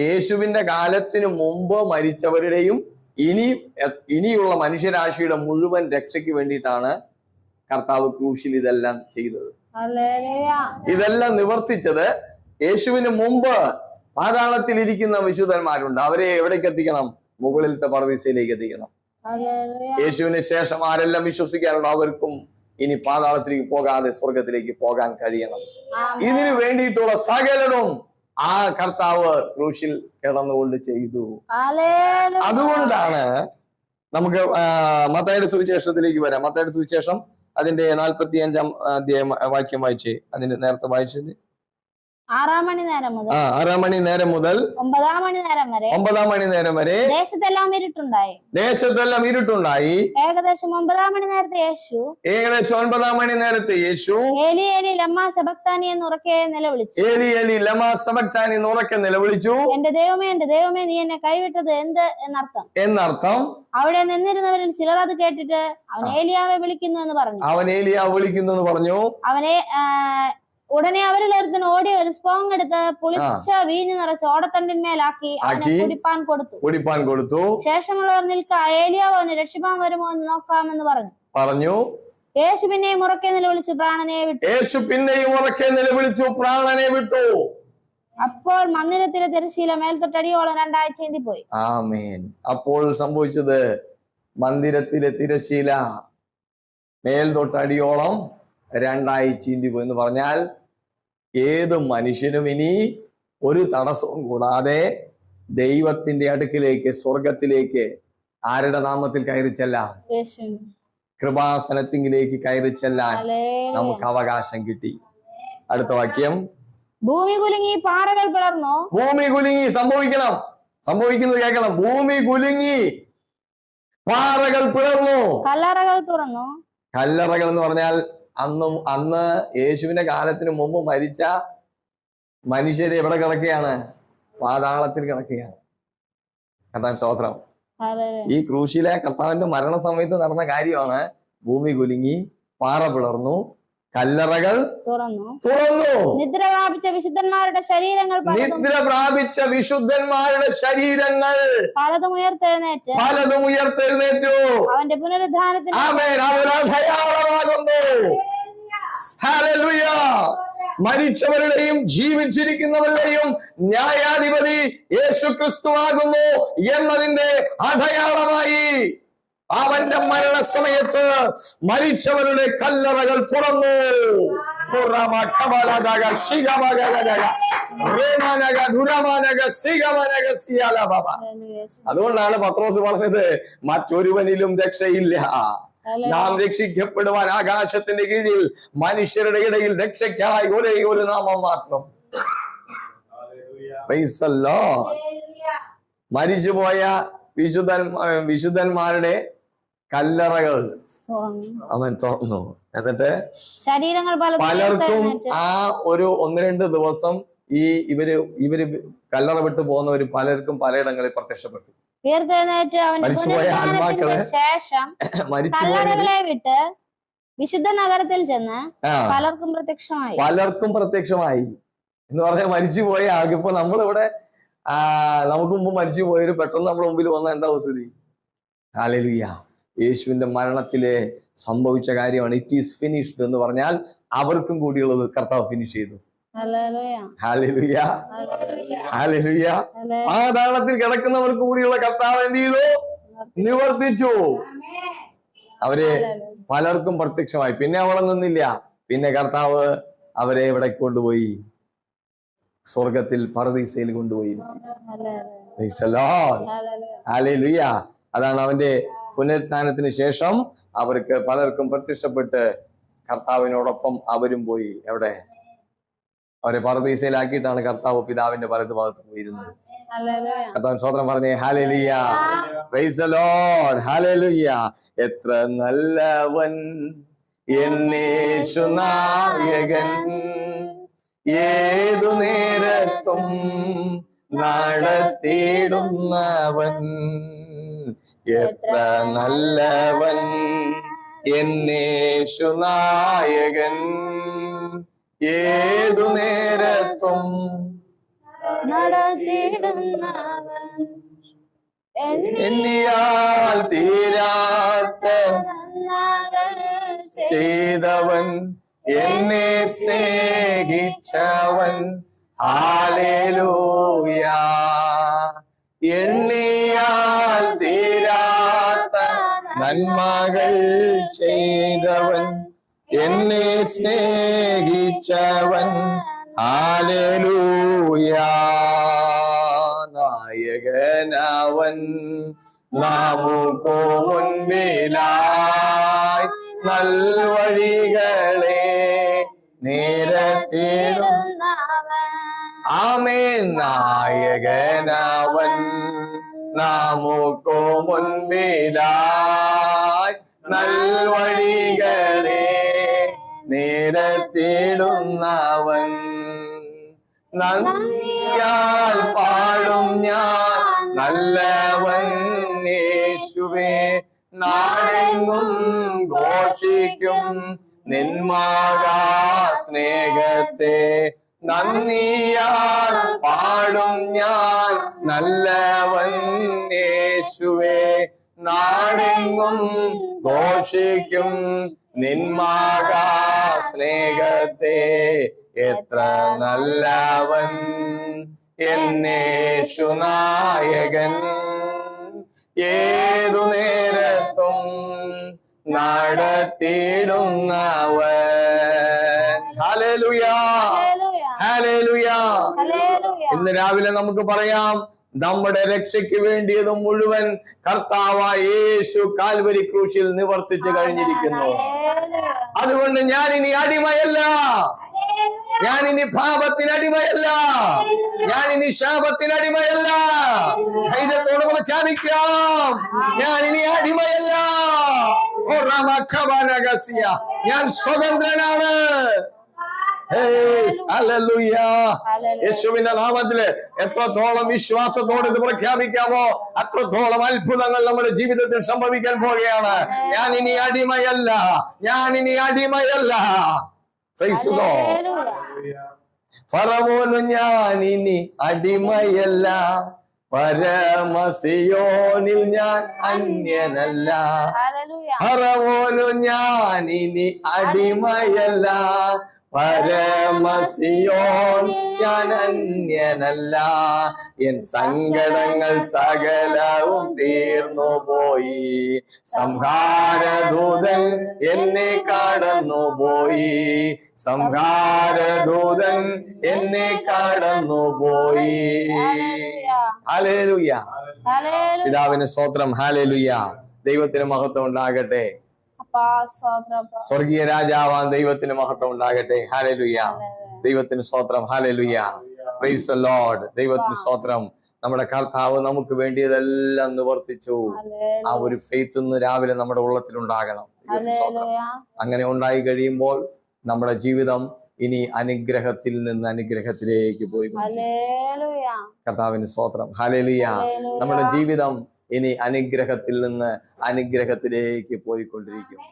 യേശുവിന്റെ കാലത്തിന് മുമ്പ് മരിച്ചവരുടെയും ഇനി ഇനിയുള്ള മനുഷ്യരാശിയുടെ മുഴുവൻ രക്ഷയ്ക്ക് വേണ്ടിയിട്ടാണ് കർത്താവ് ക്രൂശിൽ ഇതെല്ലാം ചെയ്തത്. ഇതെല്ലാം നിവർത്തിച്ചത് യേശുവിന് മുമ്പ് പാതാളത്തിൽ ഇരിക്കുന്ന വിശുദ്ധന്മാരുണ്ട്. അവരെ എവിടേക്ക് എത്തിക്കണം? മുകളിലത്തെ പർദീസയിലേക്ക് എത്തിക്കണം. യേശുവിന് ശേഷം ആരെല്ലാം വിശ്വസിക്കാനുണ്ടോ അവർക്കും ഇനി പാതാളത്തിലേക്ക് പോകാതെ സ്വർഗത്തിലേക്ക് പോകാൻ കഴിയണം. ഇതിനു വേണ്ടിയിട്ടുള്ള സകലതും ആ കർത്താവ് ക്രൂശിൽ കിടന്നുകൊണ്ട് ചെയ്തു. അതുകൊണ്ടാണ് നമുക്ക് മത്തയുടെ സുവിശേഷത്തിലേക്ക് വരാം. മത്തയുടെ സുവിശേഷം അതിന്റെ നാൽപ്പത്തി അഞ്ചാം അധ്യായം വാക്യം വായിച്ചേ അതിന്റെ നേരത്തെ വായിച്ചത്. ആറാം മണി നേരം മുതൽ ആ ആറാം മണി നേരം മുതൽ ഒമ്പതാം മണി നേരം വരെ ഒമ്പതാം മണി നേരം വരെ ദേശത്തെല്ലാം ഇരുട്ടുണ്ടായി. ദേശത്തെല്ലാം ഇരുട്ടുണ്ടായി. ഏകദേശം ഒമ്പതാം മണി നേരത്തെ യേശു ഏകദേശം ഒൻപതാം മണി നേരത്തെ യേശു ഏലി ഏലി ലമ്മ ശബക്താനി എന്ന് ഉറക്കെ നിലവിളിച്ചു. ഏലി ഏലി ലമാ എന്ന് ഉറക്കെ നിലവിളിച്ചു. എന്റെ ദൈവമേ എന്റെ ദൈവമേ നീ എന്നെ കൈവിട്ടത് എന്ത് എന്നർത്ഥം? എന്നർത്ഥം അവിടെ നിന്നിരുന്നവരിൽ ചിലർ അത് കേട്ടിട്ട് അവൻ ഏലിയാവെ വിളിക്കുന്നു എന്ന് പറഞ്ഞു. അവൻ ഏലിയാവ് വിളിക്കുന്നു എന്ന് പറഞ്ഞു. അവനെ ഉടനെ അവരിൽ ഒരുത്തൻ ഓടി ഒരു സ്പോങ് എടുത്ത് പുളിച്ച വീഞ്ഞു നിറച്ച് ഓടത്തണ്ടിന്മേലാക്കി അവനെ. കുടിപ്പാൻ കൊടുത്തു. കുടിപ്പാൻ കൊടുത്തു. ശേഷമുള്ളവർ നിൽക്ക ഏലിയാവോ അവന് രക്ഷിപ്പാൻ വരുമോ എന്ന് നോക്കാമെന്ന് പറഞ്ഞു. പറഞ്ഞു. യേശു പിന്നെയും ഉറക്കെ നിലവിളിച്ചു പ്രാണനെ വിട്ടു. യേശു പിന്നെയും ഉറക്കെ നിലവിളിച്ചു പ്രാണനെ വിട്ടു. അപ്പോൾ മന്ദിരത്തിലെ തിരശീല മേൽത്തൊട്ടടിയോളം രണ്ടാഴ്ച പോയി ആമേൻ. അപ്പോൾ സംഭവിച്ചത് മന്ദിരത്തിലെ തിരശീല മേൽ തൊട്ടടിയോളം രണ്ടായി ചീന്തി എന്ന് പറഞ്ഞാൽ ഏത് മനുഷ്യനും ഇനി ഒരു തടസ്സവും കൂടാതെ ദൈവത്തിന്റെ അടുക്കിലേക്ക് സ്വർഗത്തിലേക്ക് ആരുടെ നാമത്തിൽ കയറി ചെല്ലാം? കൃപാസനത്തിങ്കിലേക്ക് കയറി ചെല്ലാൻ. നമുക്ക് അവകാശം കിട്ടി. അടുത്ത വാക്യം. ഭൂമി കുലുങ്ങി പാറകൾ പിളർന്നു? ഭൂമി കുലുങ്ങി സംഭവിക്കണം. സംഭവിക്കുന്നത് കേൾക്കണം. ഭൂമി കുലുങ്ങി പാറകൾ പിളർന്നു. കല്ലറകൾ തുറന്നു? കല്ലറകൾ എന്ന് പറഞ്ഞാൽ അന്നും അന്ന് യേശുവിന്റെ കാലത്തിന് മുമ്പ് മരിച്ച മനുഷ്യര് എവിടെ കിടക്കുകയാണ്? പാതാളത്തിൽ കിടക്കുകയാണ്. കർത്താൻ സ്തോത്രം. ഈ ക്രൂശിലെ കർത്താവിന്റെ മരണസമയത്ത് നടന്ന കാര്യമാണ്. ഭൂമി കുലുങ്ങി പാറ പിളർന്നു കല്ലറകൾ തുറന്നു. തുറന്നു. നിദ്ര പ്രാപിച്ച വിശുദ്ധന്മാരുടെ ശരീരങ്ങൾ നിദ്ര പ്രാപിച്ച വിശുദ്ധന്മാരുടെ ശരീരങ്ങൾ പലതും ഉയർത്തെഴുന്നേറ്റ്. പലതും ഉയർത്തെഴുന്നേറ്റു. അവന്റെ പുനരുദ്ധാനത്തിന് അടയാളമാകുന്നു മരിച്ചവരുടെയും ജീവിച്ചിരിക്കുന്നവരുടെയും ന്യായാധിപതി യേശു ക്രിസ്തുവാകുന്നു എന്നതിന്റെ അടയാളമായി. അവന്റെ മരണസമയത്ത് മരിച്ചവരുടെ കല്ലറകൾ തുറന്നു. അതുകൊണ്ടാണ് പത്രോസ് പറഞ്ഞത് മറ്റൊരുവനിലും രക്ഷയില്ല. നാം രക്ഷിക്കപ്പെടുവാൻ ആകാശത്തിന്റെ കീഴിൽ മനുഷ്യരുടെ ഇടയിൽ രക്ഷയ്ക്കായി ഒരേ ഒരു നാമം മാത്രം. മരിച്ചുപോയ വിശുദ്ധൻ വിശുദ്ധന്മാരുടെ കല്ലറകൾ. തുറന്നു അവൻ തുറന്നു. എന്നിട്ട് ശരീരങ്ങൾ പലർക്കും ആ ഒരു ഒന്ന് രണ്ട് ദിവസം ഈ ഇവർ ഇവർ കല്ലറ വിട്ടു പോകുന്നവര് പലർക്കും പലയിടങ്ങളിൽ പ്രത്യക്ഷപ്പെട്ടു. മരിച്ചുപോയ ആത്മാക്കളെ ശേഷം കല്ലറകളെ വിട്ട് വിശുദ്ധ നഗരത്തിൽ ചെന്ന് പലർക്കും പ്രത്യക്ഷമായി. പലർക്കും പ്രത്യക്ഷമായി. എന്ന് പറഞ്ഞാൽ മരിച്ചുപോയ ആൾക്ക് ഇപ്പൊ നമ്മളിവിടെ ആ നമുക്ക് മുമ്പ് മരിച്ചു പോയൊരു പെട്ടെന്ന് നമ്മുടെ മുമ്പിൽ വന്ന എന്താ സ്ഥിതി ഹാലലുയ്യ യേശുവിന്റെ മരണത്തിലെ സംഭവിച്ച കാര്യമാണ്. ഇറ്റ് ഈസ് ഫിനിഷ്ഡ് എന്ന് പറഞ്ഞാൽ അവർക്കും കൂടിയുള്ളത് കർത്താവ് ഫിനിഷ് ചെയ്തു. ആ കിടക്കുന്നവർക്ക് കൂടിയുള്ള കർത്താവ് എന്ത് ചെയ്തു? നിവർത്തിച്ചു. അവരെ പലർക്കും പ്രത്യക്ഷമായി. പിന്നെ അവിടെ നിന്നില്ല. പിന്നെ കർത്താവ് അവരെ ഇവിടെ കൊണ്ടുപോയി? സ്വർഗത്തിൽ പറദീസയിൽ കൊണ്ടുപോയി. അതാണ് അവന്റെ പുനരുത്ഥാനത്തിന് ശേഷം അവർക്ക് പലർക്കും പ്രത്യക്ഷപ്പെട്ട് കർത്താവിനോടൊപ്പം അവരും പോയി എവിടെ അവരെ പർദീസയിലാക്കിയിട്ടാണ് കർത്താവ് പിതാവിന്റെ വലതു ഭാഗത്ത് പോയിരുന്നത്. കർത്താവ് സ്വതന്ത്രം പറഞ്ഞേ ഹാലലിയ. Hallelujah. എത്ര നല്ലവൻ എന്നേശുനായകൻ ഏതു നേരത്തും നടത്തിയിടുന്നവൻ എത്ര നല്ലവൻ? എന്നേശുനായകൻ ഏതു നേരത്തും നടത്തിടുന്നവൻ. എണ്ണിയാൽ തീരാത്ത ചെയ്തവൻ. എന്നെ സ്നേഹിച്ചവൻ. ഹാലേലൂയ. നന്മകൾ ചെയ്തവൻ എന്നെ സ്നേഹിച്ചവൻ. നായകനവൻ നാമുക്കോ നൽവഴികളെ നേരത്തേടും ആമേ നായകനവൻ നാമുക്കോ മുൻപിലായി നൽവഴികളെ നേരത്തിടുന്നവൻ. നന്ദിയാൽ പാടും ഞാൻ നല്ലവൻ യേശുവേ. നാടെങ്ങും ഘോഷിക്കും നിന്മാകാ സ്നേഹത്തെ. നന്ദിയാൽ പാടും ഞാൻ നല്ലവൻ യേശുവേ. നാടെങ്ങും ഘോഷിക്കും നിന്മാകാ സ്നേഹത്തെ എത്ര നല്ലവൻ. എന്നേശു നായകൻ ഏതു നേരത്തും നടത്തിയിടുന്നവൻ. ഹലലുയാ ഹലലുയാ ഇന്ന് രാവിലെ നമുക്ക് പറയാം നമ്മുടെ രക്ഷയ്ക്ക് വേണ്ടിയത് മുഴുവൻ കർത്താവായ യേശു കാൽവരി ക്രൂശിൽ നിവർത്തിച്ചു കഴിഞ്ഞിരിക്കുന്നു. അതുകൊണ്ട് ഞാൻ ഇനി അടിമയല്ല. ഞാൻ ഇനി പാപത്തിന് അടിമയല്ല. ഞാൻ ഇനി ശാപത്തിന് അടിമയല്ല. ധൈര്യത്തോട് പ്രഖ്യാപിക്കാം ഞാൻ ഇനി അടിമയല്ല. ഞാൻ സ്വതന്ത്രനാണ്. യേശുവിന്റെ നാമത്തിൽ എത്രത്തോളം വിശ്വാസത്തോടെ ഇത് പ്രഖ്യാപിക്കാമോ അത്രത്തോളം അത്ഭുതങ്ങൾ നമ്മുടെ ജീവിതത്തിൽ സംഭവിക്കാൻ പോവുകയാണ്. ഞാൻ ഇനി അടിമയല്ല. ഞാൻ ഇനി അടിമയല്ല. ഫറവോനു ഞാൻ ഇനി അടിമയല്ല. പരമസിയോനിൽ ഞാൻ അന്യനല്ല. ഫറവോനു ഞാൻ ഇനി അടിമയല്ല. പരമസിയോൻ ഞാൻ അന്യനല്ല എൻ സങ്കടങ്ങൾ സകലവും തീർന്നു പോയി സംഹാരദൂതൻ എന്നെ കടന്നു പോയി സംഹാരദൂതൻ എന്നെ കടന്നു പോയി ഹാലേലുയ്യ പിതാവിന് സ്തോത്രം. ഹാലേലുയ്യ ദൈവത്തിന് മഹത്വം ഉണ്ടാകട്ടെ. സ്വർഗീയ രാജാവാൻ ദൈവത്തിന് മഹത്വം ഉണ്ടാകട്ടെ. ഹാലേലുയ്യ ദൈവത്തിന് സ്തോത്രം. ഹാലേലുയ്യ പ്രൈസ് ലോർഡ് ദൈവത്തിന് സ്തോത്രം. നമ്മുടെ കർത്താവ് നമുക്ക് വേണ്ടിയതെല്ലാം നിവർത്തിച്ചു. ആ ഒരു ഫെയ്ത്ത് ഇന്ന് രാവിലെ നമ്മുടെ ഉള്ളത്തിൽ ഉണ്ടാകണം. അങ്ങനെ ഉണ്ടായി കഴിയുമ്പോൾ നമ്മുടെ ജീവിതം ഇനി അനുഗ്രഹത്തിൽ നിന്ന് അനുഗ്രഹത്തിലേക്ക് പോയി. കർത്താവിന് സ്തോത്രം. ഹാലേലുയ്യ നമ്മുടെ ജീവിതം ഇനി അനുഗ്രഹത്തിൽ നിന്ന് അനുഗ്രഹത്തിലേക്ക് പോയിക്കൊണ്ടിരിക്കും.